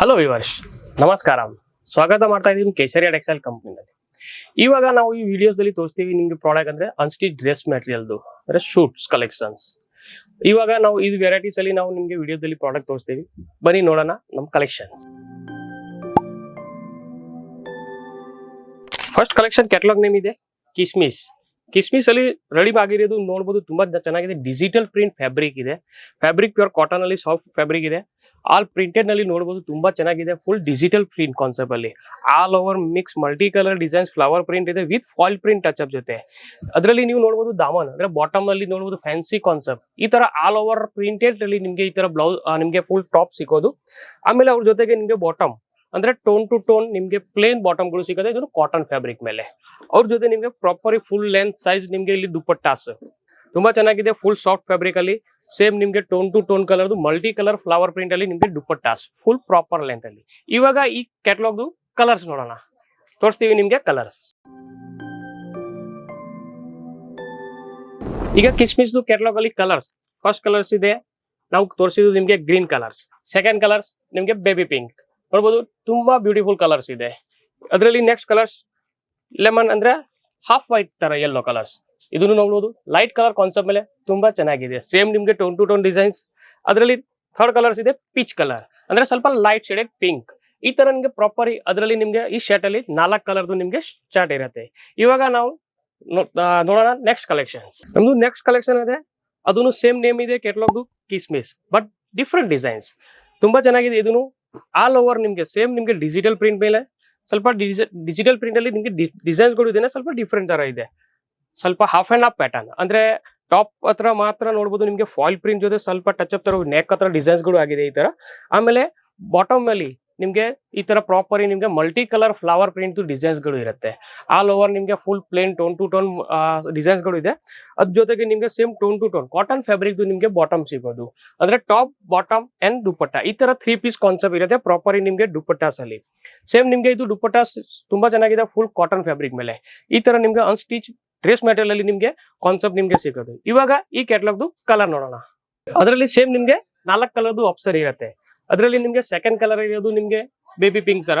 Hello ವಿವರ್ಶ್ ನಮಸ್ಕಾರ. ಸ್ವಾಗತ ಮಾಡ್ತಾ ಇದೀನಿ ಕೇಸರಿಯ ಟೆಕ್ಸ್ಟೈಲ್ ಕಂಪ್ನಿನಲ್ಲಿ ಇವಾಗ ನಾವು ಈ ವಿಡಿಯೋದಲ್ಲಿ ತೋರಿಸ್ತೀವಿ ನಿಮಗೆ ಪ್ರಾಡಕ್ಟ್ ಅಂದ್ರೆ ಅನ್ಸ್ಟಿಚ್ ಡ್ರೆಸ್ ಮೆಟೀರಿಯಲ್ದು ಅಂದ್ರೆ ಶೂಟ್ಸ್ ಕಲೆಕ್ಷನ್ಸ್ ಇವಾಗ ನಾವು ಇದು ವೆರೈಟೀಸ್ ಅಲ್ಲಿ ನಾವು ನಿಮಗೆ ವಿಡಿಯೋದಲ್ಲಿ ಪ್ರಾಡಕ್ಟ್ ತೋರಿಸ್ತೀವಿ. ಬನ್ನಿ ನೋಡೋಣ ನಮ್ಮ collections first collection catalogue name ಇದೆ ಕಿಸ್ಮಿಸ್ ಕಿಸ್ಮಿಸ್ ಅಲ್ಲಿ ರೆಡಿ ಆಗಿರೋದು ನೋಡ್ಬೋದು ತುಂಬಾ ಚೆನ್ನಾಗಿದೆ. ಡಿಜಿಟಲ್ ಪ್ರಿಂಟ್ ಫ್ಯಾಬ್ರಿಕ್ ಇದೆ. ಫ್ಯಾಬ್ರಿಕ್ ಪ್ಯೂರ್ ಕಾಟನ್ ಅಲ್ಲಿ ಸಾಫ್ಟ್ ಫ್ಯಾಬ್ರಿಕ್ ಇದೆ. ಆಲ್ ಪ್ರಿಂಟೆಡ್ನಲ್ಲಿ ನೋಡಬಹುದು ತುಂಬಾ ಚೆನ್ನಾಗಿದೆ ಫುಲ್ ಡಿಜಿಟಲ್ ಪ್ರಿಂಟ್ ಕಾನ್ಸೆಪ್ಟ್ ಅಲ್ಲಿ. All over mix multi colour designs flower print ಇದೆ with foil print touch up ಜೊತೆ. ಅದರಲ್ಲಿ ನೀವು ನೋಡಬಹುದು ದಾಮನ್, ಅಂದ್ರೆ ಬಾಟಮ್ ಅಲ್ಲಿ ನೋಡಬಹುದು ಫ್ಯಾನ್ಸಿ ಕಾನ್ಸೆಪ್ಟ್ ಈ ತರ ಆಲ್ ಓವರ್ ಪ್ರಿಂಟೆಡ್ ಅಲ್ಲಿ ನಿಮ್ಗೆ ಈ ತರ ಬ್ಲೌಸ್ ನಿಮ್ಗೆ ಫುಲ್ ಟಾಪ್ ಸಿಗೋದು. ಆಮೇಲೆ ಅವ್ರ ಜೊತೆಗೆ ನಿಮ್ಗೆ ಬಾಟಮ್ ಅಂದ್ರೆ ಟೋನ್ ಟು ಟೋನ್ ನಿಮ್ಗೆ ಪ್ಲೇನ್ ಬಾಟಮ್ಗಳು ಸಿಗುತ್ತೆ ಇದು ಕಾಟನ್ ಫ್ಯಾಬ್ರಿಕ್ ಮೇಲೆ. ಅವ್ರ ಜೊತೆ ನಿಮ್ಗೆ ಪ್ರಾಪರ್ ಫುಲ್ ಲೆಂತ್ ಸೈಜ್ ನಿಮ್ಗೆ ಇಲ್ಲಿ ದುಪ್ಪಟ್ಟಾಸ್. ತುಂಬಾ ಚೆನ್ನಾಗಿದೆ ಫುಲ್ ಸಾಫ್ಟ್ ಫ್ಯಾಬ್ರಿಕ್ ಅಲ್ಲಿ. ಸೇಮ್ ನಿಮ್ಗೆ ಟೋನ್ ಟು ಟೋನ್ ಕಲರ್ದು ಮಲ್ಟಿ ಕಲರ್ ಫ್ಲವರ್ ಪ್ರಿಂಟ್ ಅಲ್ಲಿ ನಿಮ್ಗೆ ದುಪ್ಪಟ್ಟಾಸ್ ಫುಲ್ ಪ್ರಾಪರ್ ಲೆಂತ್ ಅಲ್ಲಿ. ಇವಾಗ ಈ ಕ್ಯಾಟಲಾಗ್ದು ಕಲರ್ಸ್ ನೋಡೋಣ. ತೋರಿಸ್ತೀವಿ ನಿಮ್ಗೆ ಕಲರ್ಸ್ ಈಗ ಕಿಸ್ಮಿಸ್ದು ಕ್ಯಾಟಲಾಗ್ ಅಲ್ಲಿ ಕಲರ್ಸ್ ಫಸ್ಟ್ ಕಲರ್ಸ್ ಇದೆ. ನಾವು ತೋರಿಸಿದ್ದು ನಿಮ್ಗೆ ಗ್ರೀನ್ ಕಲರ್ಸ್ ಸೆಕೆಂಡ್ ಕಲರ್ಸ್ ನಿಮ್ಗೆ ಬೇಬಿ ಪಿಂಕ್ ನೋಡ್ಬೋದು ತುಂಬಾ ಬ್ಯೂಟಿಫುಲ್ ಕಲರ್ಸ್ ಇದೆ. ಅದರಲ್ಲಿ ನೆಕ್ಸ್ಟ್ ಕಲರ್ಸ್ ಲೆಮನ್ ಅಂದ್ರೆ ಹಾಫ್ ವೈಟ್ ತರ ಯೆಲ್ಲೋ ಕಲರ್ಸ್ ಇದನ್ನು ನೋಡ್ಬೋದು ಲೈಟ್ ಕಲರ್ ಕಾನ್ಸೆಪ್ಟ್ ಮೇಲೆ ತುಂಬಾ ಚೆನ್ನಾಗಿದೆ. ಸೇಮ್ ನಿಮ್ಗೆ ಟೋನ್ ಟು ಟೋನ್ ಡಿಸೈನ್ಸ್ ಅದರಲ್ಲಿ ಥರ್ಡ್ ಕಲರ್ಸ್ ಇದೆ ಪಿಚ್ ಕಲರ್ ಅಂದ್ರೆ ಸ್ವಲ್ಪ ಲೈಟ್ ಶೇಡೆಡ್ ಪಿಂಕ್ ಈ ತರ ನಿಮ್ಗೆ ಪ್ರಾಪರ್ ಅದರಲ್ಲಿ ನಿಮ್ಗೆ ಈ ಶರ್ಟ್ ಅಲ್ಲಿ ನಾಲ್ಕು ಕಲರ್ದು ನಿಮ್ಗೆ ಶರ್ಟ್ ಇರುತ್ತೆ. ಇವಾಗ ನಾವು ನೋಡೋಣ ನೆಕ್ಸ್ಟ್ ಕಲೆಕ್ಷನ್ಸ್ ನಮ್ದು ನೆಕ್ಸ್ಟ್ ಕಲೆಕ್ಷನ್ ಇದೆ. ಅದನ್ನು ಸೇಮ್ ನೇಮ್ ಇದೆ ಕೆಟ್ಲಾಗ್ದು ಕಿಸ್ಮಿಸ್ ಬಟ್ ಡಿಫ್ರೆಂಟ್ ಡಿಸೈನ್ಸ್ ತುಂಬಾ ಚೆನ್ನಾಗಿದೆ ಇದನ್ನು ಆಲ್ ಓವರ್ ನಿಮ್ಗೆ ಸೇಮ್ ನಿಮ್ಗೆ ಡಿಜಿಟಲ್ ಪ್ರಿಂಟ್ ಮೇಲೆ. ಸ್ವಲ್ಪ ಡಿಜಿಟಲ್ ಪ್ರಿಂಟ್ ಅಲ್ಲಿ ನಿಮಗೆ ಡಿಸೈನ್ಸ್ಗಳು ಇದೆ ಸ್ವಲ್ಪ ಡಿಫ್ರೆಂಟ್ ತರ ಇದೆ. ಸ್ವಲ್ಪ ಹಾಫ್ ಅಂಡ್ ಹಾಫ್ ಪ್ಯಾಟರ್ನ್ ಅಂದ್ರೆ ಟಾಪ್ ಹತ್ರ ಮಾತ್ರ ನೋಡ್ಬೋದು ನಿಮಗೆ ಫಾಯಿಲ್ ಪ್ರಿಂಟ್ ಜೊತೆ ಸ್ವಲ್ಪ ಟಚ್ ಅಪ್ ತರ ನೆಕ್ ಹತ್ರ ಡಿಸೈನ್ಸ್ಗಳು ಆಗಿದೆ ಈ ತರ. ಆಮೇಲೆ ಬಾಟಮ್ ಅಲ್ಲಿ ನಿಮಗೆ ಈ ತರ ಪ್ರಾಪರ್ ನಿಮಗೆ ಮಲ್ಟಿ ಕಲರ್ ಫ್ಲವರ್ ಪ್ರಿಂಟ್ ಡಿಸೈನ್ಸ್ಗಳು ಇರುತ್ತೆ. ಆಲ್ ಓವರ್ ನಿಮಗೆ full plain tone to tone ಡಿಸೈನ್ಸ್ಗಳು ಇದೆ. ಅದ್ರ ಜೊತೆಗೆ ನಿಮಗೆ same tone to tone cotton fabric ನಿಮಗೆ ಬಾಟಮ್ ಸಿಗೋದು. ಅಂದ್ರೆ ಟಾಪ್ ಬಾಟಮ್ ಅಂಡ್ ದುಪಟ್ಟ ಈ ತರ ತ್ರೀ ಪೀಸ್ ಕಾನ್ಸೆಪ್ಟ್ ಇರುತ್ತೆ ಪ್ರಾಪರ್ ನಿಮಗೆ ದುಪಟ್ಟಾಸ್ ಅಲ್ಲಿ. ಸೇಮ್ ನಿಮಗೆ ಇದು ದುಪಟ್ಟಾಸ್ ತುಂಬಾ ಚೆನ್ನಾಗಿದೆ ಫುಲ್ ಕಾಟನ್ ಫ್ಯಾಬ್ರಿಕ್ ಮೇಲೆ. ಈ ತರ ನಿಮ್ಗೆ ಅನ್ಸ್ಟಿಚ್ ಡ್ರೆಸ್ ಮೆಟೀರಿಯಲ್ ಅಲ್ಲಿ ನಿಮ್ಗೆ ಕಾನ್ಸೆಪ್ಟ್ ನಿಮ್ಗೆ ಸಿಗೋದು. ಇವಾಗ ಈ ಕ್ಯಾಟ್ಲಾಗ್ದು ಕಲರ್ ನೋಡೋಣ. ಅದರಲ್ಲಿ ಸೇಮ್ ನಿಮ್ಗೆ ನಾಲ್ಕು ಕಲರ್ದು ಆಪ್ಸರ್ ಇರುತ್ತೆ. ಅದರಲ್ಲಿ ನಿಮ್ಗೆ ಸೆಕೆಂಡ್ ಕಲರ್ ಇರೋದು ನಿಮ್ಗೆ ಬೇಬಿ ಪಿಂಕ್ ಸರ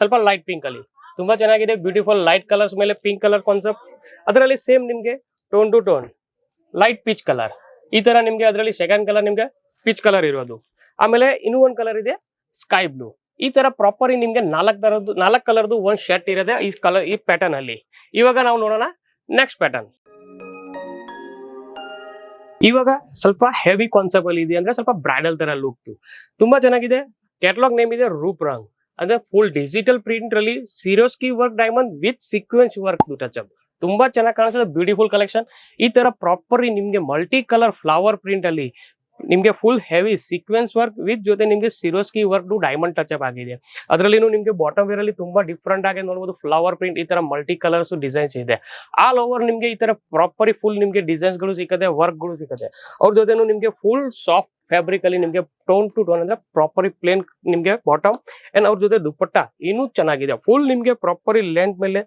ಸ್ವಲ್ಪ ಲೈಟ್ ಪಿಂಕ್ ಅಲ್ಲಿ. ತುಂಬಾ ಚೆನ್ನಾಗಿದೆ ಬ್ಯೂಟಿಫುಲ್ ಲೈಟ್ ಕಲರ್ಸ್ ಮೇಲೆ ಪಿಂಕ್ ಕಲರ್ ಕಾನ್ಸೆಪ್ಟ್ ಅದರಲ್ಲಿ ಸೇಮ್ ನಿಮ್ಗೆ tone to tone light peach colour ಈ ತರ ನಿಮ್ಗೆ ಅದರಲ್ಲಿ ಸೆಕೆಂಡ್ ಕಲರ್ ನಿಮ್ಗೆ ಪಿಚ್ ಕಲರ್ ಇರೋದು. ಆಮೇಲೆ ಇನ್ನೂ ಒಂದು ಕಲರ್ ಇದೆ ಸ್ಕೈ ಬ್ಲೂ ಈ ತರ ಪ್ರಾಪರ್ ನಿಮ್ಗೆ ನಾಲ್ಕು ತರದ್ದು, ನಾಲ್ಕು ಕಲರ್ದು ಒಂದು ಶರ್ಟ್ ಇರೋದೇ ಈ ಕಲರ್ ಈ ಪ್ಯಾಟರ್ನ್ ಅಲ್ಲಿ. ಇವಾಗ ನಾವು ನೋಡೋಣ ನೆಕ್ಸ್ಟ್ ಪ್ಯಾಟರ್ನ್ ಇವಾಗ ಸ್ವಲ್ಪ ಹೆವಿ ಕಾನ್ಸೆಪ್ಟ್ ಅಲ್ಲಿ ಇದೆ ಅಂದ್ರೆ ಸ್ವಲ್ಪ ಬ್ರೈಡಲ್ ತರ ಲುಕ್ ತುಂಬಾ ಚೆನ್ನಾಗಿದೆ. ಕ್ಯಾಟಲಾಗ್ ನೇಮ್ ಇದೆ ರೂಪ್ ರಂಗ್ ಅಂದ್ರೆ ಫುಲ್ ಡಿಜಿಟಲ್ ಪ್ರಿಂಟ್ ಅಲ್ಲಿ Swarovski work diamond with sequence work touch ತುಂಬಾ ಚೆನ್ನಾಗಿ ಕಾಣಿಸ್ತದೆ ಬ್ಯೂಟಿಫುಲ್ ಕಲೆಕ್ಷನ್ ಈ ತರ ಪ್ರಾಪರ್ಲಿ ನಿಮ್ಗೆ ಮಲ್ಟಿ ಕಲರ್ ಫ್ಲವರ್ ಪ್ರಿಂಟ್ ಅಲ್ಲಿ ನಿಮ್ಗೆ full heavy sequence work with ಜೊತೆ ನಿಮಗೆ Swarovski work diamond touch up ಆಗಿದೆ. ಅದರಲ್ಲಿ ನಿಮಗೆ ಬಾಟಮ್ ವೇರ್ ಅಲ್ಲಿ ತುಂಬಾ ಡಿಫ್ರೆಂಟ್ ಆಗಿ ನೋಡಬಹುದು ಫ್ಲವರ್ ಪ್ರಿಂಟ್ ಈ ತರ ಮಲ್ಟಿ ಕಲರ್ಸ್ ಡಿಸೈನ್ಸ್ ಇದೆ. ಆಲ್ ಓವರ್ ನಿಮಗೆ ಈ ತರ ಪ್ರಾಪರ್ ಫುಲ್ ನಿಮಗೆ ಡಿಸೈನ್ಸ್ಗಳು ಸಿಕ್ಕದೆ ವರ್ಕ್ಗಳು ಸಿಕ್ಕದೆ. ಅವ್ರ ಜೊತೆನು ನಿಮಗೆ ಫುಲ್ ಸಾಫ್ಟ್ ಫ್ಯಾಬ್ರಿಕ್ ಅಲ್ಲಿ ನಿಮಗೆ ಟೋನ್ ಟು ಟೋನ್ ಅಂದ್ರೆ ಪ್ರಾಪರ್ ಪ್ಲೇನ್ ನಿಮಗೆ ಬಾಟಮ್ ಅಂಡ್ ಅವ್ರ ಜೊತೆ ದುಪ್ಪಟ್ಟ ಇನ್ನೂ ಚೆನ್ನಾಗಿದೆ. ಫುಲ್ ನಿಮ್ಗೆ ಪ್ರಾಪರ್ ಲೆಂತ್ ಮೇಲೆ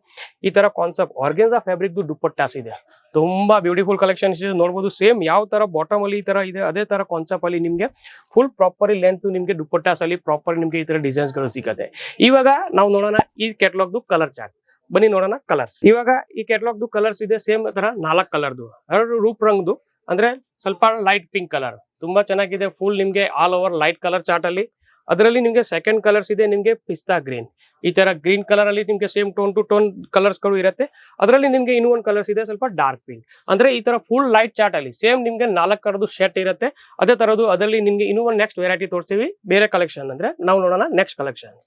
ಈ ತರ ಕಾನ್ಸೆಪ್ಟ್ ಆರ್ಗೆನ್ಸಾ ಫ್ಯಾಬ್ರಿಕ್ ದುಪ್ಪಟ್ಟಾಸ್ ಇದೆ. ತುಂಬಾ ಬ್ಯೂಟಿಫುಲ್ ಕಲೆಕ್ಷನ್ ನೋಡಬಹುದು ಸೇಮ್ ಯಾವ ತರ ಬಾಟಮ್ ಅಲ್ಲಿ ಈ ತರ ಇದೆ, ಅದೇ ತರ ಕಾನ್ಸೆಪ್ಟ್ ಅಲ್ಲಿ ನಿಮಗೆ ಫುಲ್ ಪ್ರಾಪರ್ ಲೆಂತ್ ನಿಮ್ಗೆ ದುಪ್ಪಟ್ಟಾಸ್ ಅಲ್ಲಿ ಪ್ರಾಪರ್ ನಿಮಗೆ ಈ ತರ ಡಿಸೈನ್ಸ್ಗಳು ಸಿಗುತ್ತೆ. ಇವಾಗ ನಾವು ನೋಡೋಣ ಈ ಕೆಟ್ಲಾಗ್ದು ಕಲರ್ ಚಾರ್ಟ್ ಬನ್ನಿ ನೋಡೋಣ ಕಲರ್ಸ್ ಇವಾಗ ಈ ಕೆಟ್ಲಾಗ್ದು ಕಲರ್ಸ್ ಇದೆ ಸೇಮ್ ತರ ನಾಲ್ಕು ಕಲರ್ದು ಎರಡು ರೂಪ್ ರಂಗ್ದು, ಅಂದ್ರೆ ಸ್ವಲ್ಪ ಲೈಟ್ ಪಿಂಕ್ ಕಲರ್ ತುಂಬಾ ಚೆನ್ನಾಗಿದೆ. ಫುಲ್ ನಿಮ್ಗೆ all over light colour chart ಅಲ್ಲಿ. ಅದರಲ್ಲಿ ನಿಮ್ಗೆ ಸೆಕೆಂಡ್ ಕಲರ್ಸ್ ಇದೆ, ನಿಮ್ಗೆ ಪಿಸ್ತಾ ಗ್ರೀನ್ ಈ ತರ ಗ್ರೀನ್ ಕಲರ್ ಅಲ್ಲಿ ನಿಮ್ಗೆ ಸೇಮ್ ಟೋನ್ ಟು ಟೋನ್ ಕಲರ್ಸ್ಗಳು ಇರುತ್ತೆ. ಅದರಲ್ಲಿ ನಿಮ್ಗೆ ಇನ್ನೂ ಒಂದು ಕಲರ್ಸ್ ಇದೆ, ಸ್ವಲ್ಪ ಡಾರ್ಕ್ ಪಿಂಕ್ ಅಂದ್ರೆ ಈ ತರ ಫುಲ್ ಲೈಟ್ ಚಾರ್ಟ್ ಅಲ್ಲಿ ಸೇಮ್ ನಿಮ್ಗೆ ನಾಲ್ಕು ತರದ್ದು ಶರ್ಟ್ ಇರುತ್ತೆ. ಅದೇ ತರದ್ದು ಅದರಲ್ಲಿ ನಿಮ್ಗೆ ಇನ್ನೂ ಒಂದು ನೆಕ್ಸ್ಟ್ ವೆರೈಟಿ ತೋರಿಸ್ತೀವಿ ಬೇರೆ ಕಲೆಕ್ಷನ್ ಅಂದ್ರೆ, ನಾವು ನೋಡೋಣ ನೆಕ್ಸ್ಟ್ ಕಲೆಕ್ಷನ್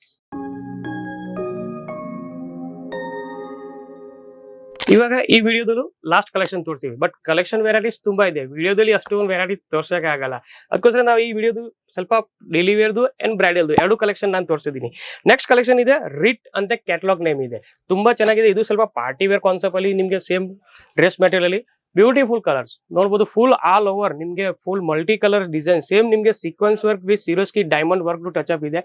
ಇವಾಗ ಈ ವಿಡಿಯೋದಲ್ಲೂ ಲಾಸ್ಟ್ ಕಲೆಕ್ಷನ್ ತೋರಿಸ್ತೀವಿ. ಬಟ್ ಕಲೆಕ್ಷನ್ ವೆರೈಟೀಸ್ ತುಂಬಾ ಇದೆ. ವಿಡಿಯೋದಲ್ಲಿ ಅಷ್ಟೊಂದು ವೆರೈಟಿ ತೋರ್ಸಕ್ಕೆ ಆಗಲ್ಲ. ಅದಕ್ಕೋಸ್ಕರ ನಾವು ಈ ವಿಡಿಯೋದು ಸ್ವಲ್ಪ ಡೈಲಿ ವೇರ್ದು ಅಂಡ್ ಬ್ರೈಡಲ್ದು ಎರಡು ಕಲೆಕ್ಷನ್ ನಾನು ತೋರಿಸಿದ್ದೀನಿ. ನೆಕ್ಸ್ಟ್ ಕಲೆಕ್ಷನ್ ಇದೆ ರಿಟ್ ಅಂತ ಕ್ಯಾಟಲಾಗ್ ನೇಮ್ ಇದೆ. ತುಂಬಾ ಚೆನ್ನಾಗಿದೆ. ಇದು ಸ್ವಲ್ಪ ಪಾರ್ಟಿ ವೇರ್ ಕಾನ್ಸೆಪ್ಟ್ ಅಲ್ಲಿ ನಿಮಗೆ ಸೇಮ್ ಡ್ರೆಸ್ ಮೆಟೀರಿಯಲ್ ಅಲ್ಲಿ ಬ್ಯೂಟಿಫುಲ್ ಕಲರ್ಸ್ ನೋಡ್ಬೋದು ಫುಲ್ ಆಲ್ ಓವರ್ ನಿಮಗೆ full multi colour design same ನಿಮಗೆ sequence work with Swarovski diamond work touch up ಇದೆ.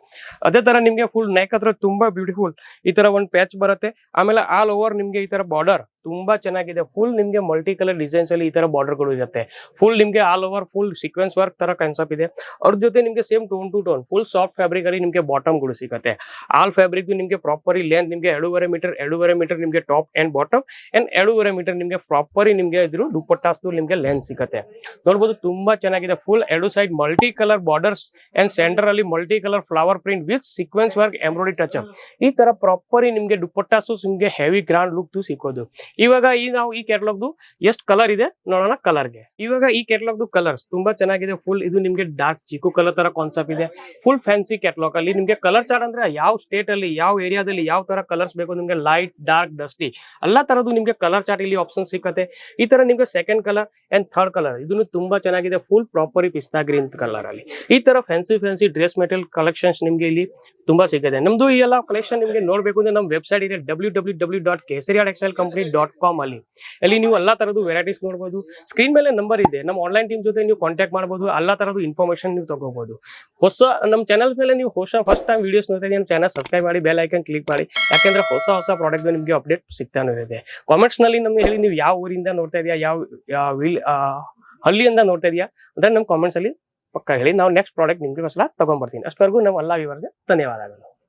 ಅದೇ ತರ ನಿಮಗೆ ಫುಲ್ ನೆಕ್ ಹತ್ರ ತುಂಬಾ ಬ್ಯೂಟಿಫುಲ್ ಈ ತರ ಒಂದು ಪ್ಯಾಚ್ ಬರುತ್ತೆ. ಆಮೇಲೆ ಆಲ್ ಓವರ್ ನಿಮಗೆ ಈ ತರ ಬಾರ್ಡರ್ ತುಂಬಾ ಚೆನ್ನಾಗಿದೆ. ಫುಲ್ ನಿಮ್ಗೆ ಮಲ್ಟಿ ಕಲರ್ ಡಿಸೈನ್ಸ್ ಅಲ್ಲಿ ಈ ತರ ಬಾರ್ಡರ್ಗಳು ಇರುತ್ತೆ. ಫುಲ್ ನಿಮ್ಗೆ all over full sequence work ತರ ಕಾನ್ಸೆಪ್ಟ್ ಇದೆ. ಅವ್ರ ಜೊತೆ ನಿಮ್ಗೆ same tone to tone full soft fabric ಅಲ್ಲಿ ನಿಮ್ಗೆ ಬಾಟಮ್ಗಳು ಸಿಗುತ್ತೆ. ಆಲ್ ಫ್ಯಾಬ್ರಿಕ್ ನಿಮ್ಗೆ ಪ್ರಾಪರ್ ಲೆಂತ್ ನಿಮ್ಗೆ ಎರಡೂವರೆ ಮೀಟರ್ ಎರಡೂವರೆ ಮೀಟರ್ ನಿಮ್ಗೆ ಟಾಪ್ ಅಂಡ್ ಬಾಟಮ್ ಅಂಡ್ ಎರಡೂವರೆ ಮೀಟರ್ ನಿಮ್ಗೆ ಪ್ರಾಪರ್ ನಿಮ್ಗೆ ಇದ್ರ ದುಪ್ಪಟ್ಟಾಸ್ದು ನಿಮ್ಗೆ ಲೆಂತ್ ಸಿಗುತ್ತೆ. ನೋಡ್ಬೋದು ತುಂಬಾ ಚೆನ್ನಾಗಿದೆ. ಫುಲ್ ಎರಡು side multi colour borders and centre ಅಲ್ಲಿ multi colour flower print with sequence work embroidery touch up ಈ ತರ ಪ್ರಾಪರ್ ನಿಮ್ಗೆ ದುಪ್ಪಟ್ಟಾಸು ನಿಮ್ಗೆ ಹೆವಿ ಗ್ರಾಂಡ್ ಲುಕ್ ಸಿಕ್ಕೋದು. ಇವಾಗ ಈ ನಾವು ಈ ಕ್ಯಾಟ್ಲಾಗ್ದು ಎಷ್ಟು ಕಲರ್ ಇದೆ? ನೋಡೋಣ ಕಲರ್ಗೆ ಇವಾಗ ಈ ಕ್ಯಾಟ್ಲಾಗ್ದು ಕಲರ್ಸ್ ತುಂಬಾ ಚೆನ್ನಾಗಿದೆ ಫುಲ್ ಇದು ನಿಮ್ಗೆ ಡಾರ್ಕ್ ಚಿಕ್ಕು ಕಲರ್ ತರ ಕಾನ್ಸೆಪ್ಟ್ ಇದೆ. ಫುಲ್ ಫ್ಯಾನ್ಸಿ ಕ್ಯಾಟ್ಲಾಗ್ ಅಲ್ಲಿ ನಿಮ್ಗೆ ಕಲರ್ ಚಾರ್ಟ್ ಅಂದ್ರೆ ಯಾವ ಸ್ಟೇಟ್ ಅಲ್ಲಿ, ಯಾವ ಏರಿಯಾದಲ್ಲಿ ಯಾವ ತರ ಕಲರ್ಸ್ ಬೇಕು ನಿಮ್ಗೆ ಲೈಟ್ ಡಾರ್ಕ್ ಡಸ್ಟಿ ಎಲ್ಲಾ ತರದ್ದು ನಿಮ್ಗೆ ಕಲರ್ ಚಾರ್ಟ್ ಇಲ್ಲಿ ಆಪ್ಷನ್ ಸಿಕ್ಕತ್ತೆ. ಈ ತರ ನಿಮ್ಗೆ second colour and third colour ಇದನ್ನು ತುಂಬಾ ಚೆನ್ನಾಗಿದೆ ಫುಲ್ ಪ್ರಾಪರ್ ಪಿಸ್ತಾ ಗ್ರೀನ್ ಕಲರ್ ಅಲ್ಲಿ. ಈ ತರ fancy fancy dress material collections ನಿಮ್ಗೆ ಇಲ್ಲಿ ತುಂಬಾ ಸಿಗುತ್ತೆ ನಮ್ದು ಈ ಎಲ್ಲ ಕಲೆಕ್ಷನ್ ನಿಮ್ಗೆ ನೋಡ್ಬೇಕು ಅಂದ್ರೆ ನಮ್ಮ ವೆಬ್ಸೈಟ್ ಇದೆ W W W dot Kesariya textile company dot com ಅಲ್ಲಿ. ಅಲ್ಲಿ ನೀವು ಎಲ್ಲ ತರದ್ದು ವೆರೈಟೀಸ್ ನೋಡಬಹುದು ಸ್ಕ್ರೀನ್ ಮೇಲೆ ನಂಬರ್ ಇದೆ. ನಮ್ಮ ಆನ್ಲೈನ್ ಟೀಮ್ ಜೊತೆ ನೀವು ಕಾಂಟ್ಯಾಕ್ಟ್ ಮಾಡಬಹುದು ಎಲ್ಲ ತರದ್ದು ಇನ್ಫಾರ್ಮೇಶನ್ ನೀವು ತಗೋಬಹುದು ಹೊಸ ನಮ್ಮ ಚಾನಲ್ ಮೇಲೆ ನೀವು ಹೊಸ ಫಸ್ಟ್ ಟೈಮ್ ವಿಡಿಯೋಸ್ ಇದ್ದೀವಿ ನಮ್ಮ ಚಾನಲ್ ಸಬ್ಸ್ಕ್ರೈಬ್ ಮಾಡಿ ಬೆಲ್ ಐಕನ್ ಕ್ಲಿಕ್ ಮಾಡಿ. ಯಾಕೆಂದ್ರೆ ಹೊಸ ಹೊಸ ಪ್ರಾಡಕ್ಟ್ ನಿಮಗೆ ಅಪ್ಡೇಟ್ ಸಿಗ್ತಾನೆ ಇರುತ್ತೆ. ಕಾಮೆಂಟ್ಸ್ನಲ್ಲಿ ನಮ್ಗೆ ಹೇಳಿ ನೀವು ಯಾವ ಊರಿಂದ ನೋಡ್ತಾ ಇದೆಯಾ, ಯಾವ ಹಳ್ಳಿಯಿಂದ ನೋಡ್ತಾ ಇದೆಯಾ ಅಂದ್ರೆ ನಮ್ಮ ಕಾಮೆಂಟ್ಸ್ ಅಲ್ಲಿ ಪಕ್ಕ ಹೇಳಿ. ನಾವು ನೆಕ್ಸ್ಟ್ ಪ್ರಾಡಕ್ಟ್ ನಿಮ್ಗೋಸ್ಕರ ತಗೊಂಡ್ಬರ್ತೀನಿ ಅಷ್ಟವರೆಗೂ ನಮ್ಮ ಎಲ್ಲ ವಿವರ್ಗೆ ಧನ್ಯವಾದಗಳು.